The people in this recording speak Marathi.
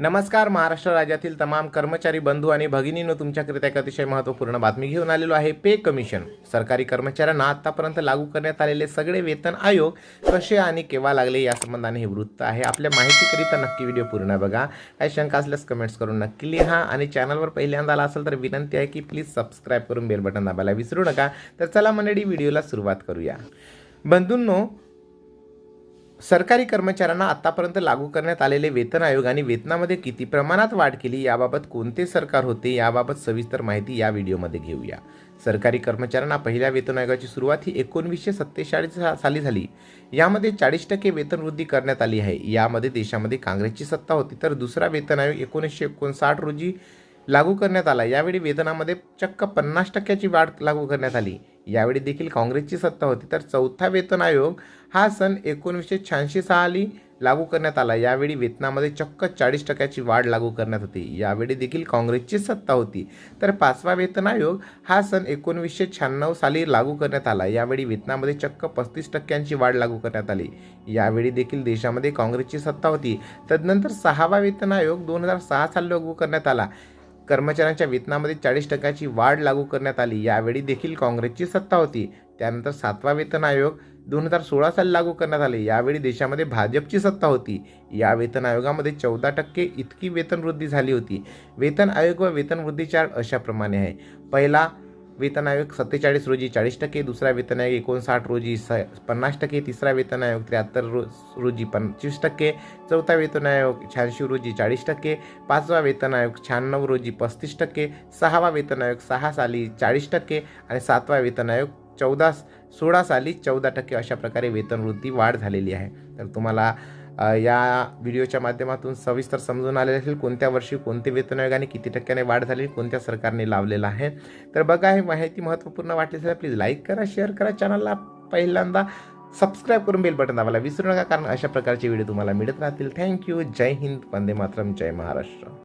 नमस्कार महाराष्ट्र राज्यातील तमाम कर्मचारी बंधू आणि भगिनींनो तुमच्याकरिता एक अतिशय महत्त्वपूर्ण बातमी घेऊन आलेलो आहे पे कमिशन. सरकारी कर्मचाऱ्यांना आतापर्यंत लागू करण्यात आलेले सगळे वेतन आयोग कसे आणि केव्हा लागले या संबंधाने हे वृत्त आहे. आपल्या माहितीकरिता नक्की व्हिडिओ पूर्ण बघा. काही शंका असल्यास कमेंट्स करून नक्की लिहा आणि चॅनलवर पहिल्यांदा आला असेल तर विनंती आहे की प्लीज सबस्क्राईब करून बेल बटन दाबायला विसरू नका. तर चला मंडळी व्हिडिओला सुरुवात करूया. बंधूंनो सरकारी कर्मचाऱ्यांना आतापर्यंत लागू करण्यात आलेले वेतन आयोग आणि वेतनामध्ये किती प्रमाणात वाढ केली याबाबत कोणते सरकार होते याबाबत सविस्तर माहिती या व्हिडिओमध्ये घेऊया. सरकारी कर्मचाऱ्यांना पहिल्या वेतन आयोगाची सुरुवात ही एकोणवीसशे सत्तेचाळीस साली झाली. यामध्ये चाळीस टक्के वेतनवृद्धी करण्यात आली आहे. यामध्ये देशामध्ये काँग्रेसची सत्ता होती तर दुसरा वेतन आयोग एकोणीसशे एकोणसाठ रोजी लागू करण्यात आला. यावेळी वेतनामध्ये चक्क पन्नास टक्क्याची वाढ लागू करण्यात आली. यावेळी देखील काँग्रेसची सत्ता होती. तर चौथा वेतन आयोग हा सन एकोणीसशे शहाऐंशी साली लागू करण्यात आला. यावेळी वेतनामध्ये चक्क चाळीस टक्क्याची वाढ लागू करण्यात होती. यावेळी देखील काँग्रेसची सत्ता होती. तर पाचवा वेतन आयोग हा सन एकोणवीसशे शहाण्णव साली लागू करण्यात आला. यावेळी वेतनामध्ये चक्क पस्तीस टक्क्यांची वाढ लागू करण्यात आली. यावेळी देखील देशामध्ये काँग्रेसची सत्ता होती. तदनंतर सहावा वेतन आयोग दोन हजार सहा साली लागू करण्यात आला. कर्मचाऱ्यांच्या वेतनामध्ये चाळीस टक्क्याची वाढ लागू करण्यात आली. यावेळी देखील काँग्रेसची सत्ता होती. त्यानंतर सातवा वेतन आयोग दोन हजार सोळा साली लागू करण्यात आले. यावेळी देशामध्ये भाजपची सत्ता होती. या वेतन आयोगामध्ये चौदा टक्के इतकी वेतनवृद्धी झाली होती. वेतन आयोग व वेतनवृद्धी चार्ट अशाप्रमाणे आहे. पहिला वेतन आयोग सत्तेचाळीस रोजी चाळीस टक्के दुसरा वेतन आयोग एकोणसाठ रोजी स पन्नास टक्के तिसरा वेतन आयोग त्र्याहत्तर रो रोजी पंचवीस टक्के चौथा वेतन आयोग शहाऐंशी रोजी चाळीस टक्के पाचवा वेतन आयोग शहाण्णव रोजी पस्तीस टक्के सहावा वेतन आयोग सहा साली चाळीस टक्के आणि सातवा वेतन आयोग चौदा सोळा साली चौदा टक्के अशा प्रकारे वेतनवृद्धी वाढ झालेली आहे. तर तुम्हाला या व्हिडिओच्या माध्यमातून सविस्तर समजून आलेले असेल कोणत्या वर्षी कोणते वेतन आयोग आणि किती टक्क्याने वाढ झाली कोणत्या सरकारने लावलेला आहे. तर बघा ही माहिती महत्त्वपूर्ण वाटली असेल प्लीज लाईक करा शेअर करा चॅनलला पहिल्यांदा सबस्क्राईब करून बेल बटन दाबायला विसरू नका कारण अशा प्रकारचे व्हिडिओ तुम्हाला मिळत राहतील. थँक्यू जय हिंद वंदे मातरम जय महाराष्ट्र.